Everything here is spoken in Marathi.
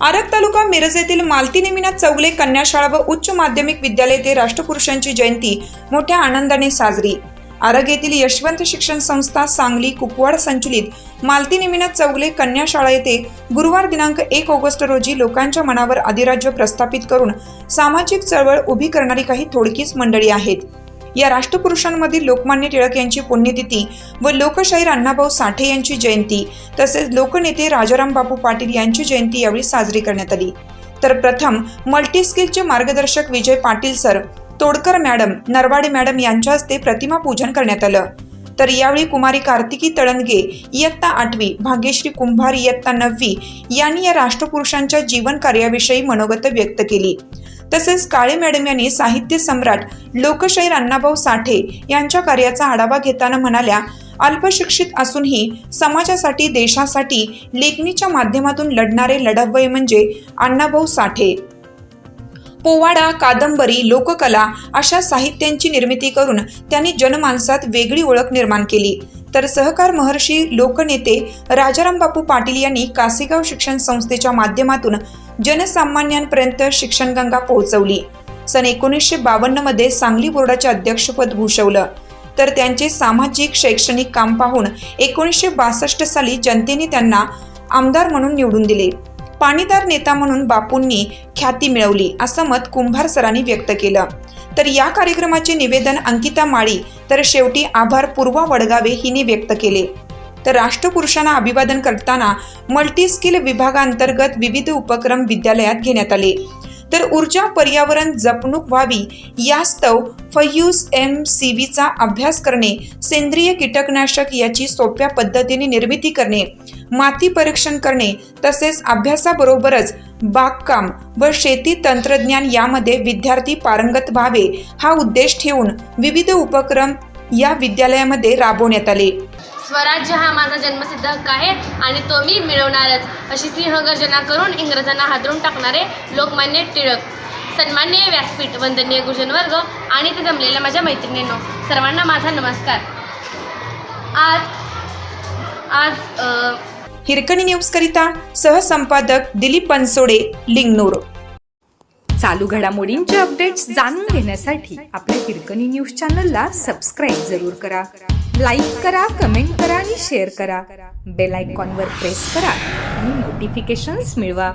आरग तालुका मिरज येथील मालती नेमिनाथ चौगले कन्या शाळा व उच्च माध्यमिक विद्यालय ते राष्ट्रपुरुषांची जयंती मोठ्या आनंदाने साजरी. आरग येथील यशवंत शिक्षण संस्था सांगली कुपवाड संचलित. मालती निमिनाथ चौगले कन्या शाळा येथे गुरुवार दिनांक एक ऑगस्ट रोजी लोकांच्या मनावर अधिराज्य प्रस्थापित करून सामाजिक चळवळ उभी करणारी काही थोडकीच मंडळी आहेत. या राष्ट्रपुरुषांमधील लोकमान्य टिळक यांची पुण्यतिथी व लोकशाहीर अण्णाभाऊ साठे यांची जयंती तसेच लोकनेते राजाराम बापू पाटील यांची जयंती यावेळी साजरी करण्यात आली. तर प्रथम मल्टीस्किलचे मार्गदर्शक Vijay Patil sir Todkar madam Narwade madam यांच्या हस्ते प्रतिमा पूजन करण्यात आलं. तर यावेळी कुमारी कार्तिकी तळणगे इयत्ता आठवी भाग्यश्री कुंभार इयत्ता नववी यांनी या राष्ट्रपुरुषांच्या जीवन कार्याविषयी मनोगत व्यक्त केली. तसेच काळे मॅडम यांनी साहित्य सम्राट लोकशाहीर अण्णाभाऊ साठे यांच्या कार्याचा आढावा घेताना म्हणाल्या अल्पशिक्षित असूनही समाजासाठी देशासाठी लेखणीच्या माध्यमातून लढणारे लढवय म्हणजे अण्णाभाऊ साठे. पोवाडा कादंबरी लोककला अशा साहित्यांची निर्मिती करून त्यांनी जनमानसात वेगळी ओळख निर्माण केली. तर सहकार महर्षी लोकनेते राजाराम बापू पाटील यांनी कासेगाव शिक्षण संस्थेच्या माध्यमातून जनसामान्यांपर्यंत शिक्षणगंगा पोहोचवली. सन एकोणीसशे बावन्नमध्ये सांगली बोर्डाचे अध्यक्षपद भूषवलं. तर त्यांचे सामाजिक शैक्षणिक काम पाहून एकोणीसशे बासष्ट साली जनतेने त्यांना आमदार म्हणून निवडून दिले. पाणीदार नेता म्हणून बापूंनी ख्याती मिळवली असं मत कुंभार सरांनी व्यक्त केलं. तर या कार्यक्रमाचे निवेदन अंकिता माळी तर शेवटी आभार पूर्वा वडगावे हिने व्यक्त केले. तर राष्ट्रपुरुषांना अभिवादन करताना मल्टी स्किल विभागांतर्गत विविध उपक्रम विद्यालयात घेण्यात आले. तर ऊर्जा पर्यावरण जपणूक व्हावी यास्तव फयूज एम सी बीचा अभ्यास करणे सेंद्रिय कीटकनाशक याची सोप्या पद्धतीने निर्मिती करणे माती परीक्षण करणे तसेच अभ्यासाबरोबरच बागकाम व शेती तंत्रज्ञान यामध्ये विद्यार्थी पारंगत व्हावे हा उद्देश ठेवून विविध उपक्रम या विद्यालयामध्ये राबवण्यात आले. स्वराज्य हा माझा जन्मसिद्ध हक्क आहे आणि तो मी मिळवणारच. अशी सिंहगर्जना करून इंग्रजांना हादरून टाकणारे लोकमान्य टिळक. सन्मान्य व्यासपीठ वंदनीय गुरुजनवर्ग आणि ते जमलेल्या माझ्या मैत्रिणींनो सर्वांना माझा नमस्कार. आज आज हिरकणी न्यूज करिता सहसंपादक दिलीप बनसोडे लिंगनूर. चालू घडामोडींचे अपडेट्स जाणून घेण्यासाठी आपल्या हिरकणी न्यूज चॅनलला सबस्क्राईब जरूर करा. लाईक करा कमेंट करा आणि शेअर करा. बेल आयकॉनवर प्रेस करा आणि नोटिफिकेशन्स मिळवा.